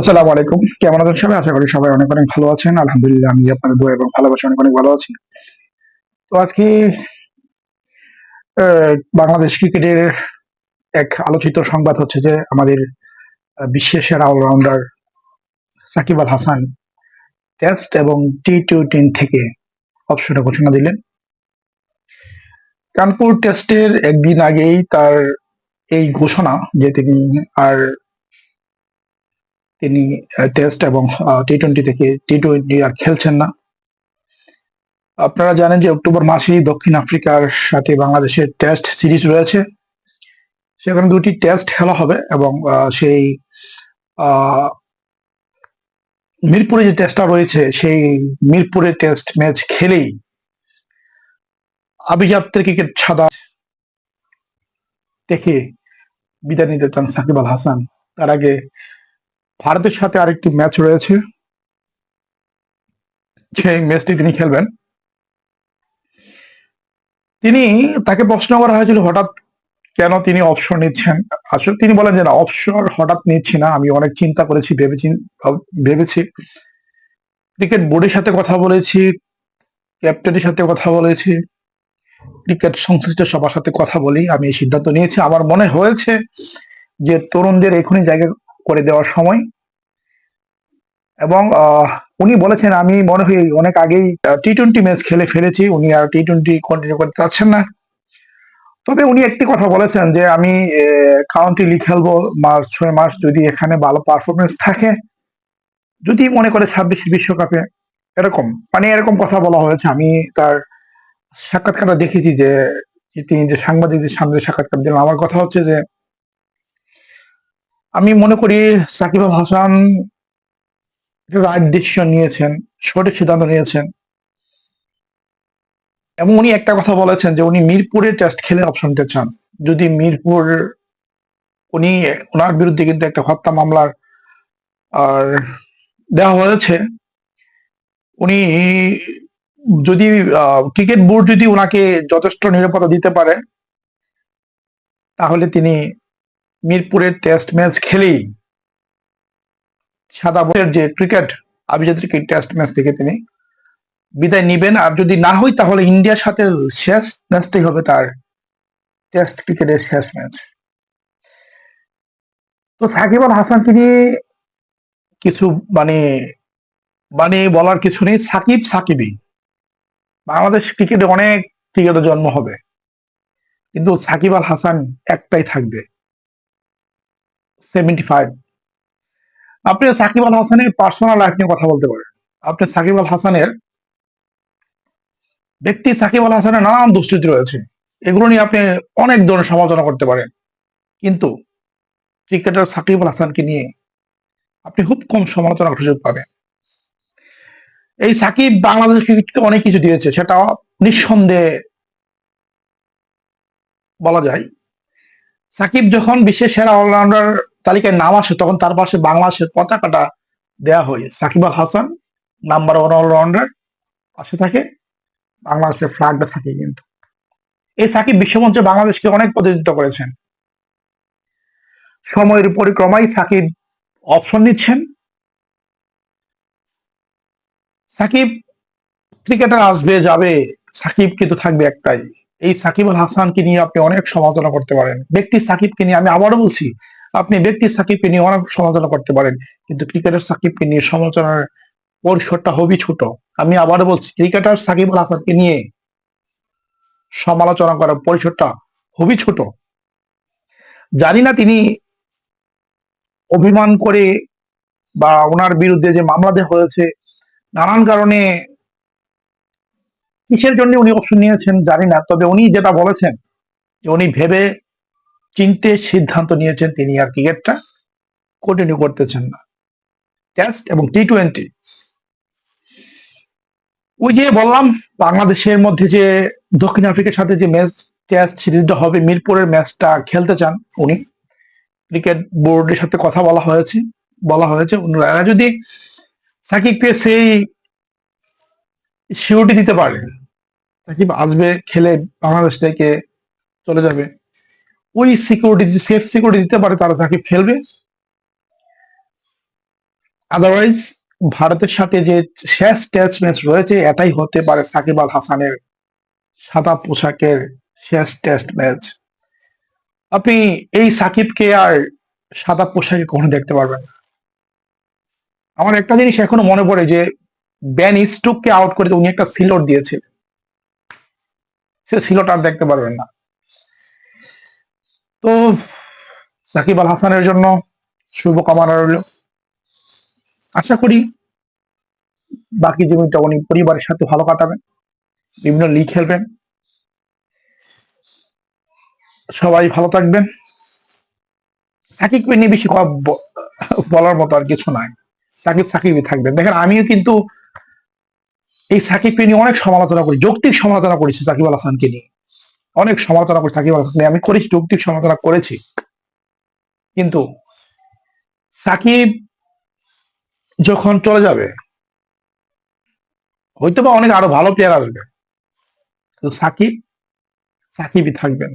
আসসালামু আলাইকুম। কেমন আছেন সবাই? আশা করি সবাই অনেক অনেক ভালো আছেন। আলহামদুলিল্লাহ, আমি আপনাদের দোয়া এবং ভালোবাসা অনেক অনেক ভালো আছি। তো আজকে বাংলাদেশ ক্রিকেটের এক আলোচিত সংবাদ হচ্ছে যে আমাদের বিশ্বের সেরা all rounder Shakib Al Hasan test এবং টি টোয়েন্টি থেকে অবসরের ঘোষণা দিলেন। কানপুর টেস্টের একদিন আগেই তার এই ঘোষণা যে তিনি আর তিনি টেস্ট এবং টি টোয়েন্টি থেকে টি টোয়েন্টি আর খেলছেন না। আপনারা জানেন যে অক্টোবর মাসেই দক্ষিণ আফ্রিকার সাথে বাংলাদেশের টেস্ট সিরিজ রয়েছে। সেখানে দুটি টেস্ট খেলা হবে এবং সেই মিরপুরে যে টেস্টটা রয়েছে, সেই মিরপুরে টেস্ট ম্যাচ খেলেই আভিজাত্যের ক্রিকেট ছাদা দেখে বিদায় নিতে চান সাকিব আল হাসান। তার আগে ভারতের সাথে আরেকটি ম্যাচ রয়েছে। সেই ম্যাচটি তিনি খেলবেন। তিনি তাকে প্রশ্ন করা হয়েছিল, হঠাৎ কেন তিনি অবসর নিচ্ছেন? আসলে তিনি বলেন যে না অবসর হঠাৎ নিচ্ছি না, আমি অনেক চিন্তা করেছি, ভেবেছি ভেবেছি। ক্রিকেট বোর্ডের সাথে কথা বলেছি ক্যাপ্টেনের সাথে কথা বলেছি ক্রিকেট সংশ্লিষ্ট সবার সাথে কথা বলি, আমি এই সিদ্ধান্ত নিয়েছি। আমার মনে হয়েছে যে তরুণদের এখনই জায়গা করে দেওয়ার সময়। এবং উনি বলেছেন, আমি মনে হয় অনেক আগেই টি টোয়েন্টি ম্যাচ খেলে ফেলেছি। উনি আর টি টোয়েন্টি কন্টিনিউ করতে চাচ্ছেন না। তবে উনি একটি কথা বলেছেন যে, আমি কাউন্টি লিগ খেলব মাস ছয় মাস যদি এখানে ভালো পারফরমেন্স থাকে। যদি মনে করে ছাব্বিশ বিশ্বকাপে, এরকম মানে এরকম কথা বলা হয়েছে। আমি তার সাক্ষাৎকারটা দেখেছি যে, তিনি যে সাংবাদিকদের সামনে সাক্ষাৎকার দিলেন, আমার কথা হচ্ছে যে আমি মনে করি সাকিব হাসান রাইট ডিসিশন নিয়েছেন, সঠিক সিদ্ধান্ত নিয়েছেন। এবং উনি একটা কথা বলেছেন যে, উনি মিরপুরে টেস্ট খেলে অপশন নিতে চান। যদি মিরপুর, উনি ওনার বিরুদ্ধে কিন্তু একটা হত্যা মামলার, আর দেওয়া হয়েছে। উনি যদি ক্রিকেট বোর্ড যদি ওনাকে যথেষ্ট নিরাপত্তা দিতে পারে, তাহলে তিনি মিরপুরের টেস্ট ম্যাচ খেলেই সাদা বলের যে ক্রিকেট আভিজাত্য ক্রিকেট টেস্ট ম্যাচ থেকে তিনি বিদায় নিবেন। আর যদি না হয়, তাহলে ইন্ডিয়ার সাথে শেষ ম্যাচটাই হবে তার টেস্ট ক্রিকেটের শেষ ম্যাচ তো সাকিব আল হাসানকে নিয়ে কিছু মানে মানে বলার কিছু নেই। সাকিব সাকিবই। বাংলাদেশ ক্রিকেটে অনেক ক্রিকেটের জন্ম হবে। কিন্তু সাকিব আল হাসান একটাই থাকবে। সেভেন্টি ফাইভ আপনি সাকিব আল হাসানের পার্সোনাল লাইফ নিয়ে কথা বলতে পারেন। আপনি সাকিব আল হাসানের ব্যক্তি সাকিব আল হাসানের নানান দুষ্কৃতি রয়েছে। এগুলো নিয়ে আপনি অনেক ধরনের সমালোচনা করতে পারেন। কিন্তু ক্রিকেটার সাকিব আল হাসানকে নিয়ে আপনি খুব কম সমালোচনার সুযোগ পাবেন। এই সাকিব বাংলাদেশ ক্রিকেটকে অনেক কিছু দিয়েছে, সেটা নিঃসন্দেহে বলা যায়। সাকিব যখন বিশ্বের সেরা অলরাউন্ডার তালিকায় নাম আসে, তখন তার পাশে বাংলাদেশের পতাকাটা দেয়া হয়। Shakib Al Hasan number one allrounder পাশে থাকে। বাংলাদেশের ফ্ল্যাগটা থাকে কিন্তু। এই সাকিব বিশ্বমঞ্চে বাংলাদেশকে অনেক প্রতিনিধিত্ব করেছেন। সময়ের পরিক্রমায় সাকিব অপশন নিচ্ছেন। সাকিব ক্রিকেটার আসবে, যাবে, সাকিব কিন্তু থাকবে একটাই। এই সাকিব আল হাসানকে নিয়ে আপনি অনেক সমালোচনা করতে পারেন। ব্যক্তি সাকিবকে নিয়ে আমি আবারও বলছি আপনি ব্যক্তি সাকিবকে নিয়ে অনেক সমালোচনা করতে পারেন, কিন্তু ক্রিকেটার সাকিবকে নিয়ে সমালোচনার পরিসরটা হবি ছোট। আমি আবারও বলছি, ক্রিকেটার সাকিব আল হাসানকে নিয়ে সমালোচনা করার পরিসরটা খুবই ছোট। জানি না তিনি অভিমান করে বা ওনার বিরুদ্ধে যে মামলা দেওয়া হয়েছে, নানান কারণে কিসের জন্য উনি অপশন নিয়েছেন জানি না, তবে উনি যেটা বলেছেন যে উনি ভেবে চিনতে সিদ্ধান্ত নিয়েছেন তিনি আর ক্রিকেটটা কন্টিনিউ করতেছেন না। টেস্ট এবং টি টোয়েন্টি ওই যে বললাম, বাংলাদেশের মধ্যে যে দক্ষিণ আফ্রিকার সাথে যে ম্যাচ টেস্ট সিরিজটা হবে, মিরপুরের ম্যাচটা খেলতে চান উনি। ক্রিকেট বোর্ডের সাথে কথা বলা হয়েছে বলা হয়েছে ওনারা যদি সাকিবকে সেই সিওরিটি দিতে পারে, সাকিব আসবে, খেলে বাংলাদেশ থেকে চলে যাবে। ওই সিকিউরিটি সেফ সিকিউরিটি দিতে পারে, তারা সাকিব খেলবে আদারওয়াইজ ভারতের সাথে যে শেষ টেস্ট ম্যাচ রয়েছে, এটাই হতে পারে সাকিব আল হাসানের সাদা পোশাকের শেষ টেস্ট ম্যাচ আপনি এই সাকিবকে আর সাদা পোশাকে কখনো দেখতে পারবেন না। আমার একটা জিনিস এখনও মনে পড়ে যে ব্যান স্টোককে আউট করে উনি একটা সিলট দিয়েছিলেন। সে সিলট আর দেখতে পারবেন না। তো সাকিব আল হাসানের জন্য শুভকামনা রইল। আশা করি বাকি জীবনটা উনি পরিবারের সাথে ভালো কাটাবেন, বিভিন্ন লিগ খেলবেন। সবাই ভালো থাকবেন। সাকিবকে নিয়ে বেশি বলার মতো আর কিছু নাই। সাকিব সাকিবই থাকবেন। দেখেন, আমিও কিন্তু এই সাকিবকে নিয়ে অনেক সমালোচনা করি, যৌক্তিক সমালোচনা করেছি সাকিব আল হাসানকে নিয়ে। অনেক সমালোচনা করে সাকিব আল হাসান আমি করেছি, যৌক্তিক সমালোচনা করেছি। কিন্তু সাকিব যখন চলে যাবে হয়তো বা অনেক আরও ভালো প্লেয়ার আসবে। সাকিব, সাকিবই থাকবেন।